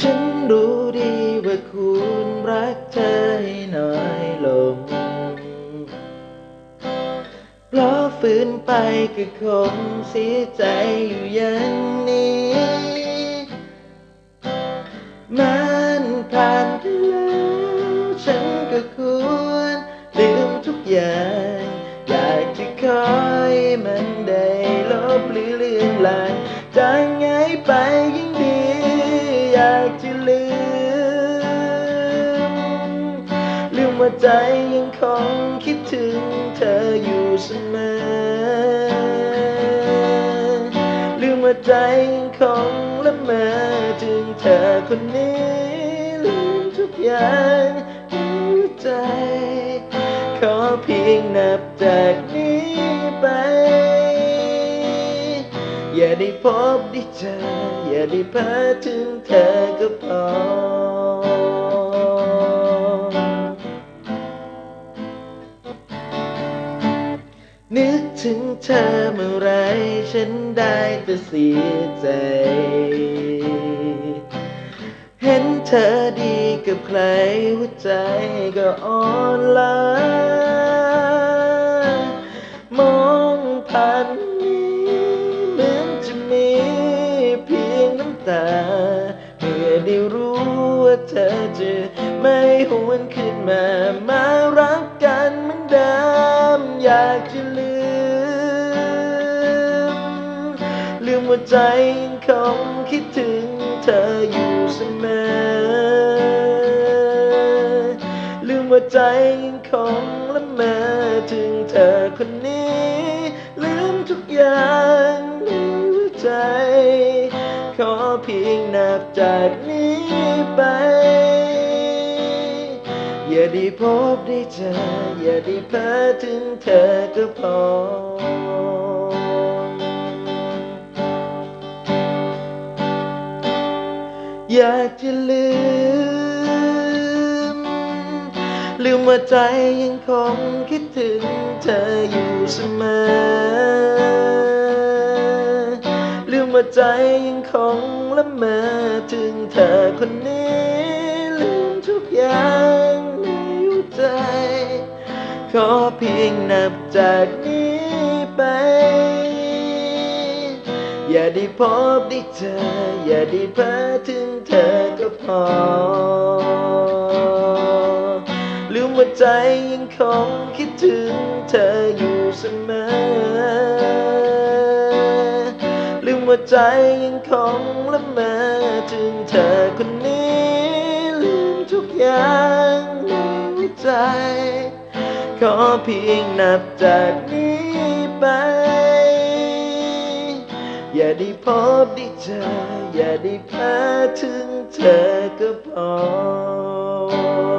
ฉันรู้ดีว่าคุณรักเธอให้น้อยลงเพราะฝืนไปก็คงเสียใจอยู่อย่างนี้ มันผ่านไปแล้วฉันก็ควรลืมทุกอย่าง อยากจะขอให้มันได้ลบหรือเลือนลางจางไงไปยิ่ง ว่าใจยังคงคิดถึงเธออยู่เสมอ ลืมว่าใจยังคงละเมอถึงเธอคนนี้ลืมทุกอย่างหัวใจ ขอเพียงนับจากนี้ไป อย่าได้พบได้เจออย่าได้พ้อถึงเธอ นึกถึงเธอเมื่อไรฉันได้แต่เสียใจ เห็นเธอดีกับใครหัวใจก็อ่อนล้ามองผ่านนี้เหมือนจะมีเพียงน้ำตา เมื่อได้รู้ว่าเธอจะไม่หวนขึ้นมาม ลืมว่าใจยังคงคิดถึงเธออยู่เสมอ ลืมว่าใจยังคงละเมอถึงเธอคนนี้ ลืมทุกอย่างในหัวใจ ขอเพียงนับจากนี้ไป อย่าได้พบได้เจอ อย่าได้เพ้อถึงเธอก็พอ อยากจะลืม ลืมว่าใจยังคงคิดถึงเธออยู่เสมอ ลืมว่าใจยังคงละเมอถึงเธอคนนี้ ลืมทุกอย่างในหัวใจ ขอเพียงนับจากนี้ไป อย่าได้พบได้เจอ อย่าได้พ้อถึงเธอก็พอ ลืมว่าใจยังคงคิดถึงเธออยู่เสมอ ลืมว่าใจยังคงละเมอถึงเธอคนนี้ ลืมทุกอย่างในหัวใจ ขอเพียงนับจากนี้ไป อย่าได้พบได้เจอ อย่าได้แพ้ถึงเธอก็พอ